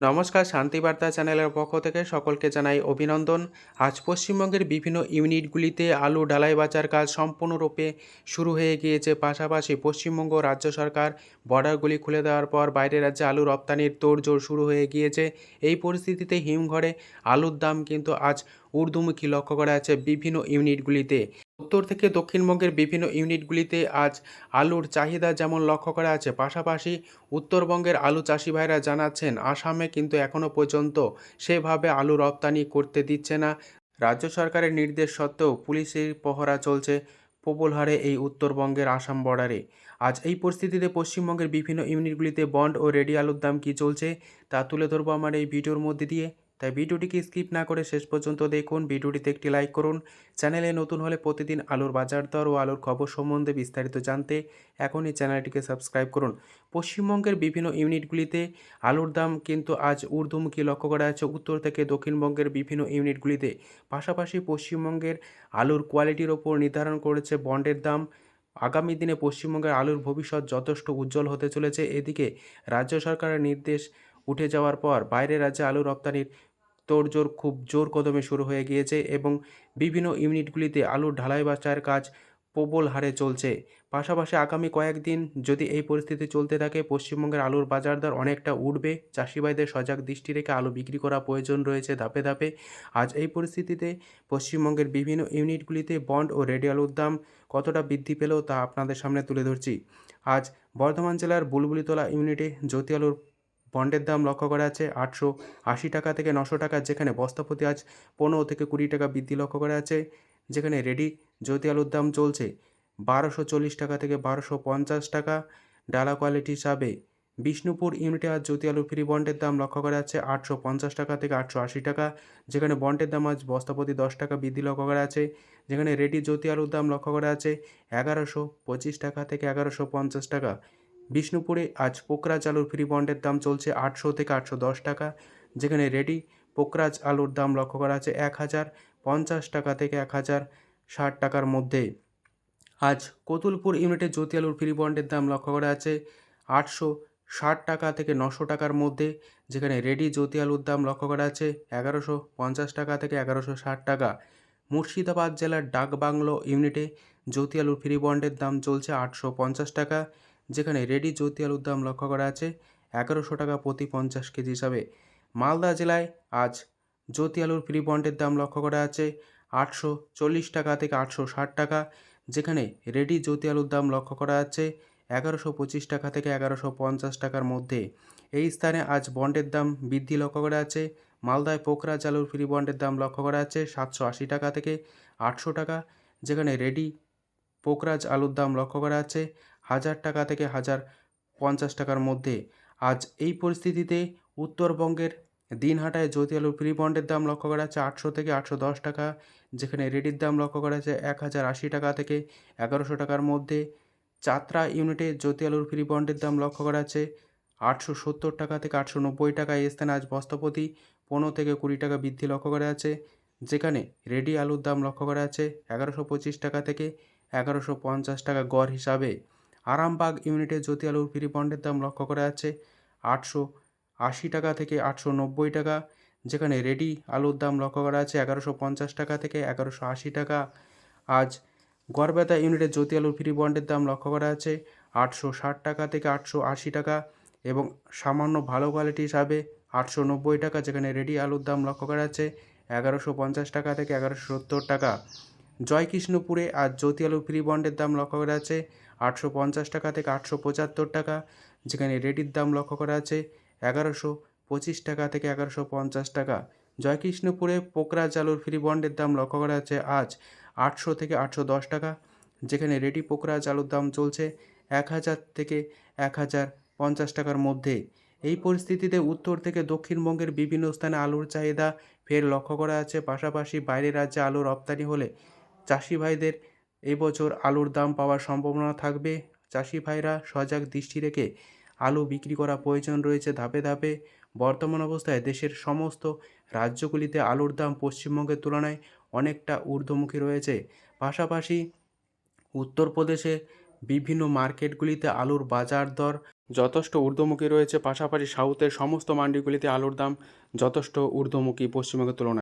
নমস্কার শান্তিবার্তা চ্যানেলের পক্ষ থেকে সকলকে জানাই অভিনন্দন। আজ পশ্চিমবঙ্গের বিভিন্ন ইউনিটগুলিতে আলু ডালাই বাজার কাজ সম্পূর্ণরূপে শুরু হয়ে গিয়েছে। পাশাপাশি পশ্চিমবঙ্গ রাজ্য সরকার বর্ডারগুলি খুলে দেওয়ার পর বাইরের রাজ্যে আলু রপ্তানির তোড়জোড় শুরু হয়ে গিয়েছে। এই পরিস্থিতিতে হিমঘরে আলুর দাম কিন্তু আজ ঊর্ধ্বমুখী লক্ষ্য করা যাচ্ছে বিভিন্ন ইউনিটগুলিতে। উত্তর থেকে দক্ষিণবঙ্গের বিভিন্ন ইউনিটগুলিতে আজ আলুর চাহিদা যেমন লক্ষ্য করা আছে, পাশাপাশি উত্তরবঙ্গের আলু চাষি ভাইরা জানাচ্ছেন, আসামে কিন্তু এখনও পর্যন্ত সেভাবে আলু রপ্তানি করতে দিচ্ছে না। রাজ্য সরকারের নির্দেশ সত্ত্বেও পুলিশের পহরা চলছে প্রবল হারে এই উত্তরবঙ্গের আসাম বর্ডারে। আজ এই পরিস্থিতিতে পশ্চিমবঙ্গের বিভিন্ন ইউনিটগুলিতে বন্ড ও রেডি আলুর দাম কী চলছে তা তুলে ধরবো আমার এই ভিডিওর মধ্যে দিয়ে। তাই ভিডিওটিকে স্কিপ না করে শেষ পর্যন্ত দেখুন। ভিডিওটিতে একটি লাইক করুন। চ্যানেলে নতুন হলে প্রতিদিন আলুর বাজার দর ও আলুর খবর সম্বন্ধে বিস্তারিত জানতে এখনই চ্যানেলটিকে সাবস্ক্রাইব করুন। পশ্চিমবঙ্গের বিভিন্ন ইউনিটগুলিতে আলুর দাম কিন্তু আজ ঊর্ধ্বমুখী লক্ষ্য করা যাচ্ছে। উত্তর থেকে দক্ষিণবঙ্গের বিভিন্ন ইউনিটগুলিতে পাশাপাশি পশ্চিমবঙ্গের আলুর কোয়ালিটির ওপর নির্ধারণ করেছে বন্ডের দাম। আগামী দিনে পশ্চিমবঙ্গের আলুর ভবিষ্যৎ যথেষ্ট উজ্জ্বল হতে চলেছে। এদিকে রাজ্য সরকারের নির্দেশ উঠে যাওয়ার পর বাইরের রাজ্যে আলু রপ্তানির তোড়জোড় খুব জোর কদমে শুরু হয়ে গিয়েছে এবং বিভিন্ন ইউনিটগুলিতে আলুর ঢালাই বাছার কাজ প্রবল হারে চলছে। পাশাপাশি আগামী কয়েকদিন যদি এই পরিস্থিতি চলতে থাকে, পশ্চিমবঙ্গের আলুর বাজার দর অনেকটা উঠবে। চাষিভাইদের সজাগ দৃষ্টি রেখে আলু বিক্রি করা প্রয়োজন রয়েছে ধাপে ধাপে। আজ এই পরিস্থিতিতে পশ্চিমবঙ্গের বিভিন্ন ইউনিটগুলিতে বন্ড ও রেডি আলুর দাম কতটা বৃদ্ধি পেলেও তা আপনাদের সামনে তুলে ধরছি। আজ বর্ধমান জেলার বুলবুলিতলা ইউনিটে জ্যোতি আলুর বন্ডের দাম লক্ষ্য করা আছে আটশো আশি টাকা থেকে নশো টাকা, যেখানে বস্তাপতি আজ পনেরো থেকে কুড়ি টাকা বৃদ্ধি লক্ষ্য করা আছে, যেখানে রেডি জ্যোতি আলুর দাম চলছে বারোশো চল্লিশ টাকা থেকে বারোশো পঞ্চাশ টাকা। ডালা কোয়ালিটি হিসাবে বিষ্ণুপুর ইউনিটে আজ জ্যোতি আলু ফ্রি বন্ডের দাম লক্ষ্য করা যাচ্ছে আটশো পঞ্চাশ টাকা থেকে আটশো আশি টাকা, যেখানে বন্ডের দাম আজ বস্তাপতি দশ টাকা বৃদ্ধি লক্ষ্য করা আছে, যেখানে রেডি জ্যোতি আলুর দাম লক্ষ্য করা আছে এগারোশো পঁচিশ টাকা থেকে এগারোশো পঞ্চাশ টাকা। বিষ্ণুপুরে আজ পোকরাজ আলুর ফ্রি বন্ডের দাম চলছে আটশো থেকে আটশো দশ টাকা, যেখানে রেডি পোকরাজ আলুর দাম লক্ষ্য করা আছে এক হাজার পঞ্চাশ টাকা থেকে এক হাজার ষাট টাকার মধ্যে। আজ কতুলপুর ইউনিটে জ্যোতি আলুর ফ্রি বন্ডের দাম লক্ষ্য করা আছে আটশো ষাট টাকা থেকে নশো টাকার মধ্যে, যেখানে রেডি জ্যোতি আলুর দাম লক্ষ্য করা আছে এগারোশো পঞ্চাশ টাকা থেকে এগারোশো ষাট টাকা। মুর্শিদাবাদ জেলার ডাকবাংলো ইউনিটে জ্যোতি আলুর ফ্রি বন্ডের দাম চলছে আটশো পঞ্চাশ টাকা যেখানে রেডি জ্যোতি আলুর দাম লক্ষ্য করা আছে এগারোশো টাকা প্রতি পঞ্চাশ কেজি হিসাবে। মালদা জেলায় আজ জ্যোতি আলুর ফ্রি বন্ডের দাম লক্ষ্য করা আছে আটশো চল্লিশ টাকা থেকে আটশো ষাট টাকা, যেখানে রেডি জ্যোতি আলুর দাম লক্ষ্য করা আছে এগারোশো পঁচিশ টাকা থেকে এগারোশো পঞ্চাশ টাকার মধ্যে। এই স্থানে আজ বন্ডের দাম বৃদ্ধি লক্ষ্য করা আছে। মালদায় পোকরাজ আলুর ফ্রি বন্ডের দাম লক্ষ্য করা আছে সাতশো আশি টাকা থেকে আটশো টাকা, যেখানে রেডি পোকরাজ আলুর দাম লক্ষ্য করা আছে হাজার টাকা থেকে হাজার পঞ্চাশ টাকার মধ্যে। আজ এই পরিস্থিতিতে উত্তরবঙ্গের দিনহাটায় জ্যোতি আলুর ফ্রি বন্ডের দাম লক্ষ্য করা যাচ্ছে আটশো থেকে আটশো দশ টাকা, যেখানে রেডির দাম লক্ষ্য করা যাচ্ছে এক হাজার আশি টাকা থেকে এগারোশো টাকার মধ্যে। চাত্রা ইউনিটে জ্যোতি আলুর ফ্রি বন্ডের দাম লক্ষ্য করা যাচ্ছে আটশো সত্তর টাকা থেকে আটশো নব্বই টাকা। এই স্থানে আজ বস্তাপতি পনেরো থেকে কুড়ি টাকা বৃদ্ধি লক্ষ্য করা যাচ্ছে, যেখানে রেডি আলুর দাম লক্ষ্য করা যাচ্ছে এগারোশো পঁচিশ টাকা থেকে এগারোশো পঞ্চাশ টাকা গড় হিসাবে। আরামবাগ ইউনিটে জ্যোতি আলুর ফ্রি বন্ডের দাম লক্ষ্য করা যাচ্ছে আটশো আশি টাকা থেকে আটশো নব্বই টাকা, যেখানে রেডি আলুর দাম লক্ষ্য করা আছে এগারোশো পঞ্চাশ টাকা থেকে এগারোশো আশি টাকা। আজ গড়বেতা ইউনিটে জ্যোতি আলুর ফ্রি বন্ডের দাম লক্ষ্য করা আছে আটশো ষাট টাকা থেকে আটশো আশি টাকা এবং সামান্য ভালো কোয়ালিটি হিসাবে আটশো নব্বই টাকা, যেখানে রেডি আলুর দাম লক্ষ্য করা আছে এগারোশো পঞ্চাশ টাকা থেকে এগারোশো সত্তর টাকা। জয়কৃষ্ণপুরে আজ জ্যোতি আলুর ফ্রি বন্ডের দাম লক্ষ্য করা আছে আটশো পঞ্চাশ টাকা থেকে আটশো পঁচাত্তর টাকা, যেখানে রেডির দাম লক্ষ্য করা আছে এগারোশো পঁচিশ টাকা থেকে এগারোশো পঞ্চাশ টাকা। জয়কৃষ্ণপুরে পোকরা চালুর ফ্রি বন্ডের দাম লক্ষ্য করা আছে আজ আটশো থেকে আটশো দশ টাকা, যেখানে রেডি পোকরা চালুর দাম চলছে এক হাজার থেকে এক হাজার পঞ্চাশ টাকার মধ্যে। এই পরিস্থিতিতে উত্তর থেকে দক্ষিণবঙ্গের বিভিন্ন স্থানে আলুর চাহিদা ফের লক্ষ্য করা আছে। পাশাপাশি বাইরের রাজ্যে আলু রপ্তানি হলে চাষি ভাইদের এবছর আলুর দাম পাওয়ার সম্ভাবনা থাকবে। চাষি ভাইরা সজাগ দৃষ্টি রেখে আলু বিক্রি করা প্রয়োজন রয়েছে ধাপে ধাপে। বর্তমান অবস্থায় দেশের সমস্ত রাজ্যগুলিতে আলুর দাম পশ্চিমবঙ্গের তুলনায় অনেকটা ঊর্ধ্বমুখী রয়েছে। পাশাপাশি উত্তরপ্রদেশে বিভিন্ন মার্কেটগুলিতে আলুর বাজার দর যথেষ্ট ঊর্ধ্বমুখী রয়েছে। পাশাপাশি সাউথের সমস্ত মান্ডিগুলিতে আলুর দাম যথেষ্ট ঊর্ধ্বমুখী পশ্চিমবঙ্গের তুলনায়।